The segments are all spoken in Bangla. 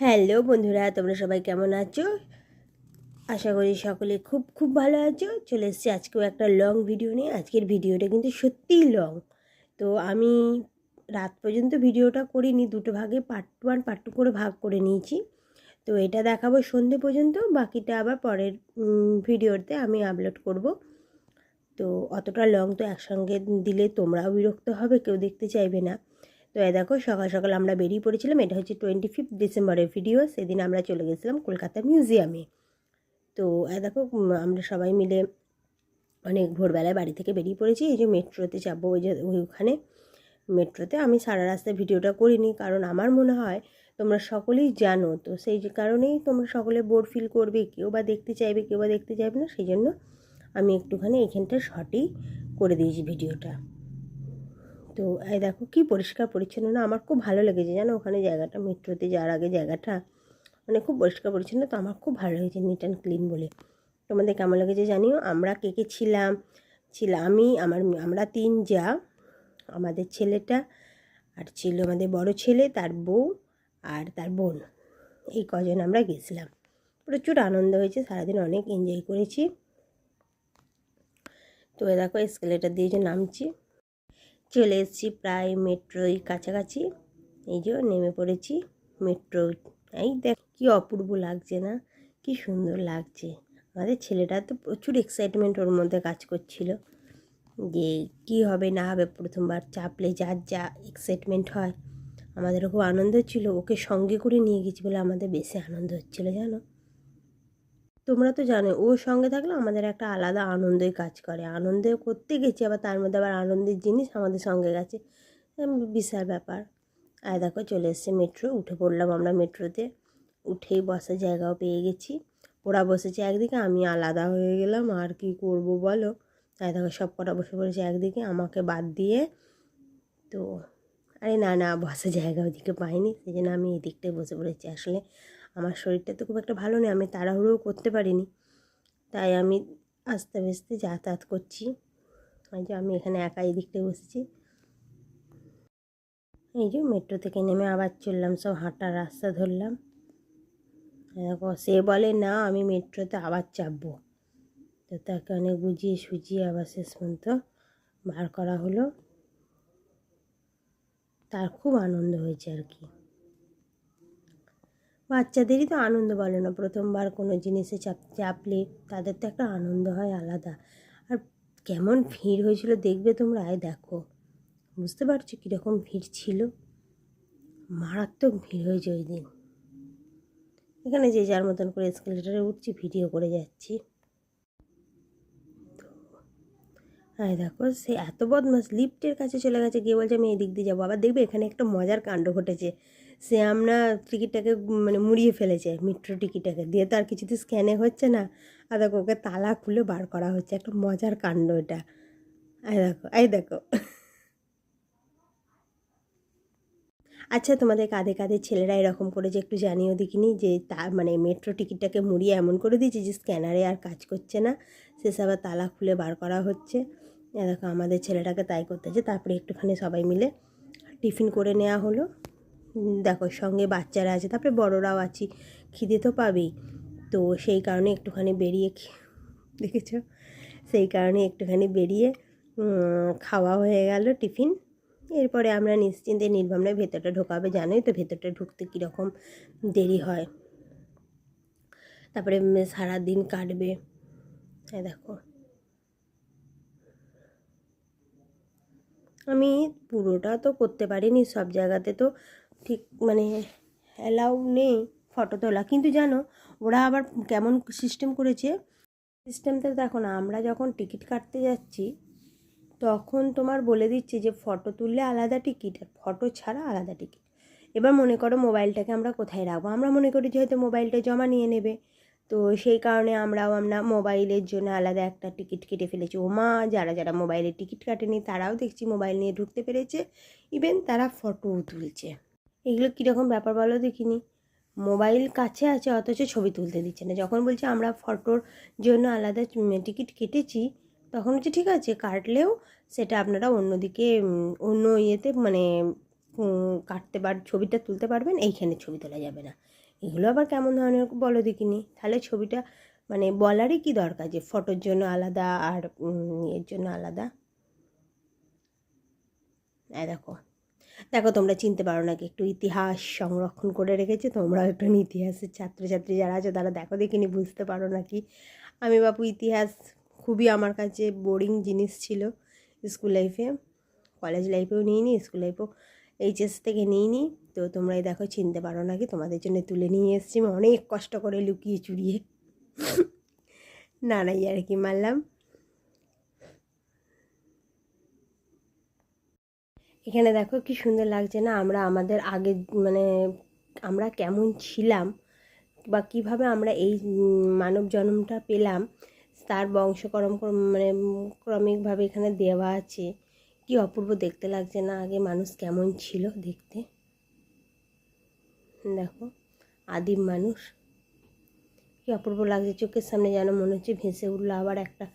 হ্যালো বন্ধুরা, তোমরা সবাই কেমন আছো? আশা করি সকলে খুব খুব ভালো আছো। চলে এসেছি আজকেও একটা লং ভিডিও নিয়ে। আজকের ভিডিওটা কিন্তু সত্যিই লং তো আমি রাত পর্যন্ত ভিডিওটা করিনি, দুটো ভাগে part two one part two করে ভাগ করে নিয়েছি। তো এটা দেখাবো সন্ধে পর্যন্ত, বাকিটা আবার পরের ভিডিওতে আমি আপলোড করব। তো অতটা লং তো একসঙ্গে দিলে তোমরাও বিরক্ত হবে, কেউ দেখতে চাইবে না। তো এ দেখো, সকাল সকাল আমরা বেরিয়ে পড়েছিলাম। এটা হচ্ছে টোয়েন্টি ফিফথ ডিসেম্বরের ভিডিও সেদিন আমরা চলে গেছিলাম কলকাতা মিউজিয়ামে তো এ দেখো আমরা সবাই মিলে অনেক ভোরবেলায় বাড়ি থেকে বেরিয়ে পড়েছি। এই যে মেট্রোতে যাব, ওই যে ওইখানে মেট্রোতে। আমি সারা রাস্তায় ভিডিওটা করিনি, কারণ আমার মনে হয় তোমরা সকলেই জানো। তো সেই কারণেই তোমরা সকলে বোর ফিল করবে, কেউ বা দেখতে চাইবে, কেউ বা দেখতে চাইবে না। সেই জন্য আমি একটুখানি এইখানটা শর্টেই করে দিয়েছি ভিডিওটা তো এই দেখো কি পরিষ্কার পরিচ্ছন্ন না, আমার খুব ভালো লেগেছে জানো ওখানে জায়গাটা, মেট্রোতে যাওয়ার আগে জায়গাটা। মানে খুব পরিষ্কার পরিচ্ছন্ন, তো আমার খুব ভালো লেগেছে নিট অ্যান্ড ক্লিন বলে। তোমাদের কেমন লেগেছে জানিও? আমরা কে কে ছিলাম? ছিলাম আমি, আমার আমরা তিন যা, আমাদের ছেলেটা আর ছিল আমাদের বড় ছেলে, তার বউ আর তার বোন। এই কজন আমরা গেছিলাম। প্রচুর আনন্দ হয়েছে, সারাদিন অনেক এনজয় করেছি। তো দেখো স্কেলেটার দিয়ে যে নামছি। চলে এসেছি প্রায় মেট্রোই কাছাকাছি। এই যে নেমে পড়েছি মেট্রো। এই দেখ, কি অপূর্ব লাগছে না? কি সুন্দর লাগছে। আমাদের ছেলেটা তো প্রচুর এক্সাইটমেন্ট ওর মধ্যে কাজ করছিল। যে কি হবে, না হবে, প্রথমবার চাপলে যার যা এক্সাইটমেন্ট হয়। আমাদেরও খুব আনন্দ ছিল ওকে সঙ্গে করে নিয়ে গেছি বলে আমাদের বেশি আনন্দ হচ্ছিল, জানো? তোমরা তো জানো ওর সঙ্গে থাকলে আমাদের একটা আলাদা আনন্দই কাজ করে। আনন্দ করতে গেছি, আবার তার মধ্যে আবার আনন্দের জিনিস আমাদের সঙ্গে গেছে। বিশাল ব্যাপার। আর দেখো, চলে এসছে মেট্রো, উঠে পড়লাম আমরা মেট্রোতে। উঠেই বসার জায়গাও পেয়ে গেছি। ওরা বসেছে একদিকে, আমি আলাদা হয়ে গেলাম, আর কি করব বলো? তাই দেখো, সব কটা বসে পড়েছে একদিকে, আমাকে বাদ দিয়ে। তো, আরে না না, বসার জায়গা ওদিকে পাইনি, সেই জন্য আমি এদিকটায় বসে পড়েছি। আসলে আমার শরীরটা তো খুব একটা ভালো নেই, আমি তাড়াহুড়োও করতে পারিনি। তাই আমি আস্তে আস্তে যাতায়াত করছি। এই যে আমি এখানে একা এই দিকটায় বসেছি। এই যে মেট্রো থেকে নেমে আবার চললাম, সব হাঁটার রাস্তা ধরলাম। সে বলে, না, আমি মেট্রোতে আবার চাপবো। তো তাকে অনেক বুঝিয়ে সুঝিয়ে আবার শেষ পর্যন্ত বার করা হলো। তার খুব আনন্দ হয়েছে আর কি। বাচ্চাদেরই তো আনন্দ বলে না। প্রথমবার কোনো জিনিসে চাপ চাপলে তাদের তো একটা আনন্দ হয় আলাদা। আর কেমন ভিড় হয়েছিল দেখবে তোমরা আয় দেখো। বুঝতে পারছ কীরকম ভিড় ছিল? মারাত্মক ভিড় হয়েছে ওই দিন। এখানে যে যার মতন করে এসকেলেটারে উঠছি ভিডিও করে যাচ্ছি। হ্যাঁ দেখো, সে এত বদমাস লিফটের কাছে চলে গেছে। গিয়ে বলছে, আমি এই দিক দিয়ে যাব। আবার দেখবে এখানে একটা মজার কাণ্ড ঘটেছে। সে আমরা টিকিটটাকে মানে মুড়িয়ে ফেলেছে মেট্রো টিকিটটাকে। দিয়ে তো আর কিছুতে স্ক্যানে হচ্ছে না। আর দেখো, ওকে তালা খুলে বার করা হচ্ছে। একটা মজার কাণ্ড এটা। এই দেখো এই দেখো। আচ্ছা তোমাদের কাঁধে কাঁধে ছেলেরা এরকম করেছে, একটু জানিও দেখিনি যে তা মানে মেট্রো টিকিটটাকে মুড়িয়ে এমন করে দিয়েছে যে স্ক্যানারে আর কাজ করছে না। শেষে আবার তালা খুলে বার করা হচ্ছে। দেখো, আমাদের ছেলেটাকে তাই করতে করতেছে তারপরে একটুখানি সবাই মিলে টিফিন করে নেওয়া হলো। দেখো সঙ্গে বাচ্চারা আছে, তারপরে বড়রাও আছি, খিদে তো পাবেই। তো সেই কারণে একটুখানি বেরিয়ে দেখেছ? সেই কারণে একটুখানি বেরিয়ে খাওয়া হয়ে গেল টিফিন। এরপরে আমরা নিশ্চিন্তে নির্ভাবনায় ভেতরটা ঢোকাবে, জানোই তো ভেতরটা ঢুকতে কীরকম দেরি হয়। তারপরে সারা দিন কাটবে। হ্যাঁ দেখো। আমি পুরোটা তো করতে পারিনি, সব জায়গাতে তো ঠিক মানে অ্যালাউ নেই ফটো তোলা। কিন্তু জানো, ওরা আবার কেমন সিস্টেম করেছে? সিস্টেমটা দেখো না, আমরা যখন টিকিট কাটতে যাচ্ছি, তখন তোমার বলে দিচ্ছে যে ফটো তুললে আলাদা টিকিট আর ফটো ছাড়া আলাদা টিকিট এবার মনে করো মোবাইলটাকে আমরা কোথায় রাখব? আমরা মনে করি যে হয়তো মোবাইলটা জমা নিয়ে নেবে। তো সেই কারণে আমরাও আমরা মোবাইলের জন্য আলাদা একটা টিকিট কেটে ফেলেছি। ও মা, যারা যারা মোবাইলের টিকিট কাটেনি, তারাও দেখছি মোবাইল নিয়ে ঢুকতে পেরেছে। ইভেন তারা ফটোও তুলছে। এগুলো কীরকম ব্যাপার বলো দেখিনি। মোবাইল কাছে আছে, অথচ ছবি তুলতে দিচ্ছে না। যখন বলছে আমরা ফটোর জন্য আলাদা টিকিট কেটেছি, তখন হচ্ছে ঠিক আছে, কাটলেও সেটা আপনারা অন্যদিকে অন্য ইয়েতে মানে কাটতে পার, ছবিটা তুলতে পারবেন, এইখানে ছবি তোলা যাবে না। এগুলো আবার কেমন ধরনের বলো দেখিনি। তাহলে ছবিটা মানে বলারই কি দরকার যে ফটোর জন্য আলাদা আর এর জন্য আলাদা? দেখো। দেখো তোমরা চিনতে পারো নাকি, একটু ইতিহাস সংরক্ষণ করে রেখেছে, তোমরাও একটু ইতিহাসের ছাত্রছাত্রী যারা আছো তারা দেখো দেখিনি বুঝতে পারো নাকি। আমি বাপু, ইতিহাস খুবই আমার কাছে বোরিং জিনিস ছিল স্কুল লাইফে কলেজ লাইফেও নিইনি স্কুল লাইফেও এইচএস থেকে নিইনি, তো তোমরাই দেখো চিনতে পারো নাকি, তোমাদের জন্য তুলে নিয়ে এসেছি অনেক কষ্ট করে লুকিয়ে চুরিয়ে। না না আর কি মারলাম এখানে দেখো কি সুন্দর লাগছে না? আমরা আমাদের আগে মানে আমরা কেমন ছিলাম বা কীভাবে আমরা এই মানব জন্মটা পেলাম, তার বংশকরম ক্রম- মানে ক্রমিকভাবে এখানে দেওয়া আছে। কি অপূর্ব দেখতে লাগছে না? আগে মানুষ কেমন ছিল দেখতে? দেখো, আদিম মানুষ। কি অপূর্ব লাগছে, চোখের সামনে যেন মনে হচ্ছে ভেসে উঠল আবার একটা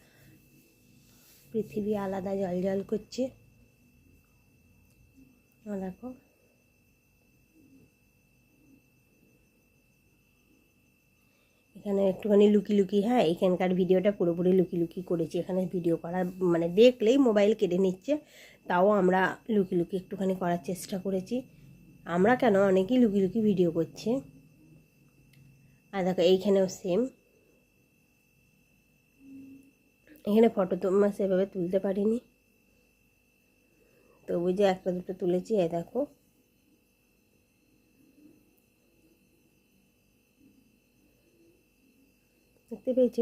পৃথিবী আলাদা জল জল করছে। দেখো। এখানে একটুখানি লুকি লুকি হ্যাঁ এখানকার ভিডিওটা পুরোপুরি লুকি লুকি করেছি। এখানে ভিডিও করার মানে দেখলেই মোবাইল কেড়ে নিচ্ছে, তাও আমরা লুকি লুকি একটুখানি করার চেষ্টা করেছি। আমরা কেন অনেকেই লুকি লুকি ভিডিও করছে। আর দেখো, এইখানেও সেম এখানে ফটো তো সেভাবে তুলতে পারিনি। তবু যে একটা দুটো তুলেছি, এই দেখো। দেখতে পেয়েছ?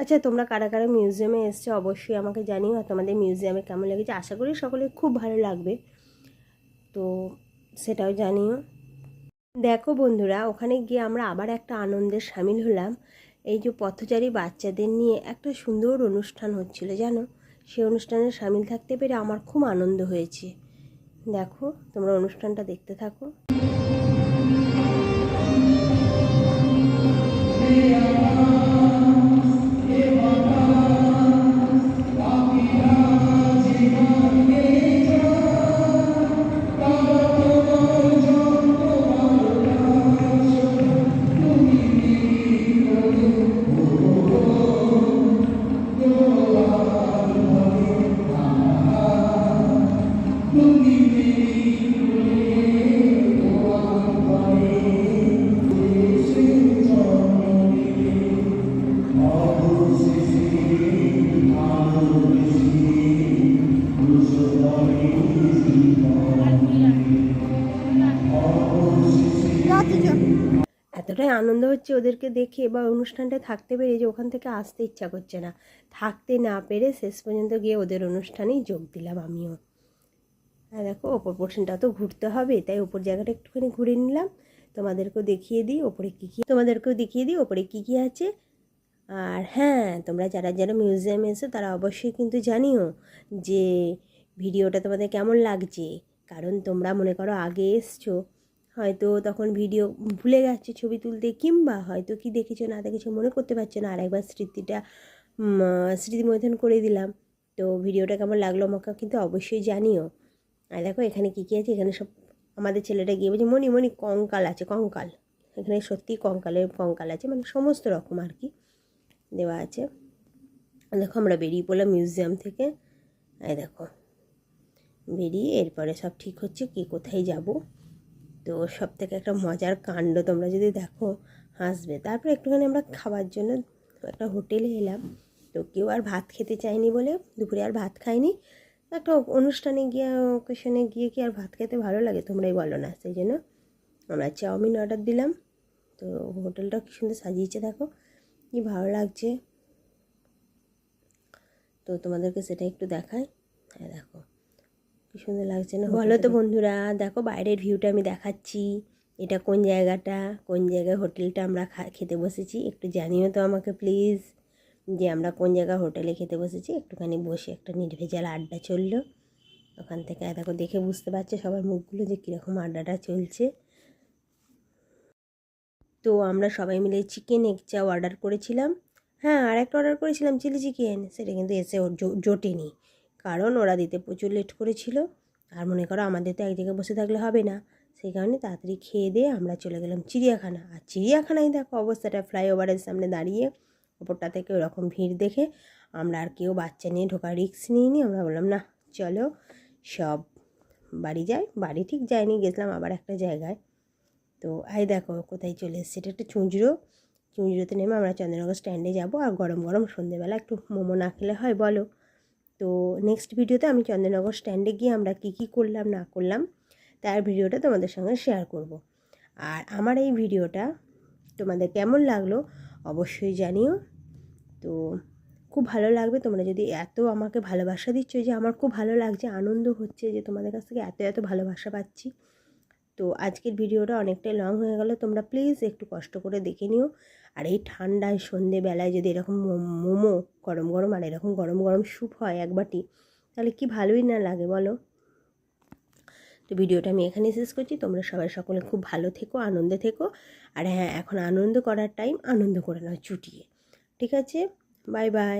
আচ্ছা তোমরা কারা কারা মিউজিয়ামে এসছো অবশ্যই আমাকে জানিও, আর তোমাদের মিউজিয়ামে কেমন লেগেছে? আশা করি সকলে খুব ভালো লাগবে। তো সেটাও জানিও। দেখো বন্ধুরা, ওখানে গিয়ে আমরা আবার একটা আনন্দের সামিল হলাম। এই যে পথচারী বাচ্চাদের নিয়ে একটা সুন্দর অনুষ্ঠান হচ্ছিল, জানো? সেই অনুষ্ঠানে সামিল থাকতে পেরে আমার খুব আনন্দ হয়েছে। দেখো তোমরা অনুষ্ঠানটা দেখতে থাকো। এতটাই আনন্দ হচ্ছে ওদেরকে দেখে বা অনুষ্ঠানটা থাকতে পেরে যে ওখান থেকে আসতে ইচ্ছা করছে না। থাকতে না পেরে শেষ পর্যন্ত গিয়ে ওদের অনুষ্ঠানেই যোগ দিলাম আমিও। হ্যাঁ দেখো, ওপর পোর্শনটা তো ঘুরতে হবে, তাই ওপর জায়গাটা একটুখানি ঘুরে নিলাম। তোমাদেরকেও দেখিয়ে দিই ওপরে কী কী, তোমাদেরকেও দেখিয়ে দিই ওপরে কী কী আছে। আর হ্যাঁ তোমরা যারা যারা মিউজিয়ামে এসো, তারা অবশ্যই কিন্তু জানিও যে ভিডিওটা তোমাদের কেমন লাগছে। কারণ তোমরা মনে করো আগে এসছো হয়তো তখন ভিডিও ভুলে গেছে ছবি তুলতে কিংবা হয়তো কি দেখেছ না দেখেছ মনে করতে পারছ না। আর একবার স্মৃতিটা উম, স্মৃতিমৈথন করে দিলাম। তো ভিডিওটা কেমন লাগল আমাকে কিন্তু অবশ্যই জানিও। আর দেখো এখানে কী কী আছে? এখানে সব আমাদের ছেলেটা গিয়ে বলছে মনি মনি কঙ্কাল আছে কঙ্কাল। এখানে সত্যি কঙ্কালের কঙ্কাল আছে মানে সমস্ত রকম আর কি দেওয়া আছে। দেখো আমরা বেরিয়ে পড়লাম মিউজিয়াম থেকে। এই দেখো বেরিয়ে এরপরে সব ঠিক হচ্ছে কে কোথায় যাব? তো সব থেকে একটা মজার কাণ্ড তোমরা যদি দেখো, হাসবে। তারপরে একটুখানি আমরা খাবার জন্য একটা হোটেলে এলাম। তো কেউ আর ভাত খেতে চায়নি বলে, দুপুরে আর ভাত খাইনি একটা অনুষ্ঠানে গিয়ে ওকেশনে গিয়ে কি আর ভাত খেতে ভালো লাগে তোমরাই বলো না। সেই জন্য আমরা চাউমিন অর্ডার দিলাম। তো হোটেলটা কি সুন্দর সাজিয়েছে দেখো, কি ভালো লাগছে। তো তোমাদেরকে সেটা একটু দেখায় হ্যাঁ দেখো। কি সুন্দর লাগছে না বলো তো বন্ধুরা দেখো বাইরের ভিউটা আমি দেখাচ্ছি। এটা কোন জায়গাটা? কোন জায়গায় হোটেলটা আমরা খা- খেতে বসেছি? একটু জানিও তো আমাকে প্লিজ যে আমরা কোন জায়গায় হোটেলে খেতে বসেছি? একটুখানি বসে একটা নির্ভেজাল আড্ডা চলল। ওখান থেকে দেখো দেখে বুঝতে পারছে সবার মুখগুলো যে কীরকম আড্ডাটা চলছে। তো আমরা সবাই মিলে চিকেন এগ চা অর্ডার করেছিলাম। হ্যাঁ আর একটা অর্ডার করেছিলাম চিলি চিকেন সেটা কিন্তু এসে জোটেনি। কারণ ওরা দিতে প্রচুর লেট করেছিল। আর মনে করো আমাদের তো এক জায়গায় বসে থাকলে হবে না। সেই কারণে তাড়াতাড়ি খেয়ে দিয়ে আমরা চলে গেলাম চিড়িয়াখানা। আর চিড়িয়াখানায় দেখো অবস্থাটা ফ্লাইওভারের সামনে দাঁড়িয়ে, ওপরটা থেকে ওরকম ভিড় দেখে আমরা আর কেউ বাচ্চা নিয়ে ঢোকার রিস্ক নিইনি। আমরা বললাম, না, চলো সব বাড়ি যাই। বাড়ি ঠিক যায়নি গেছিলাম আবার একটা জায়গায়। তো আই দেখো কোথায় চলে এসেছে। এটা একটা চুঁচড়ো। চুঁচড়োতে নেমে আমরা চন্দ্রনগর স্ট্যান্ডে যাব। আর গরম গরম সন্ধেবেলা একটু মোমো না খেলে হয়, বলো। তো নেক্সট ভিডিওতে আমি চন্দ্রনগর স্ট্যান্ডে গিয়ে আমরা কি কি করলাম, না করলাম, তার ভিডিওটা তোমাদের সঙ্গে শেয়ার করব। আর আমার এই ভিডিওটা তোমাদের কেমন লাগল অবশ্যই জানিও তো খুব ভালো লাগবে, তোমরা যদি এত আমাকে ভালোবাসা দিচ্ছ যে আমার খুব ভালো লাগছে, আনন্দ হচ্ছে যে তোমাদের কাছ থেকে এত এত ভালোবাসা পাচ্ছি তো আজকের ভিডিওটা অনেকটাই লং হয়ে গেল। তোমরা প্লিজ একটু কষ্ট করে দেখে নিও। আর এই ঠান্ডায় সন্ধেবেলায় যদি এরকম মোমো গরম গরম আর এরকম গরম গরম স্যুপ হয় এক বাটি, তাহলে কি ভালোই না লাগে বলো? তো ভিডিওটা আমি এখানে শেষ করছি। তোমরা সবাই সকলে খুব ভালো থেকো, আনন্দে থেকো। আর হ্যাঁ এখন আনন্দ করার টাইম আনন্দ করে নাও চুটিয়ে ঠিক আছে? Bye bye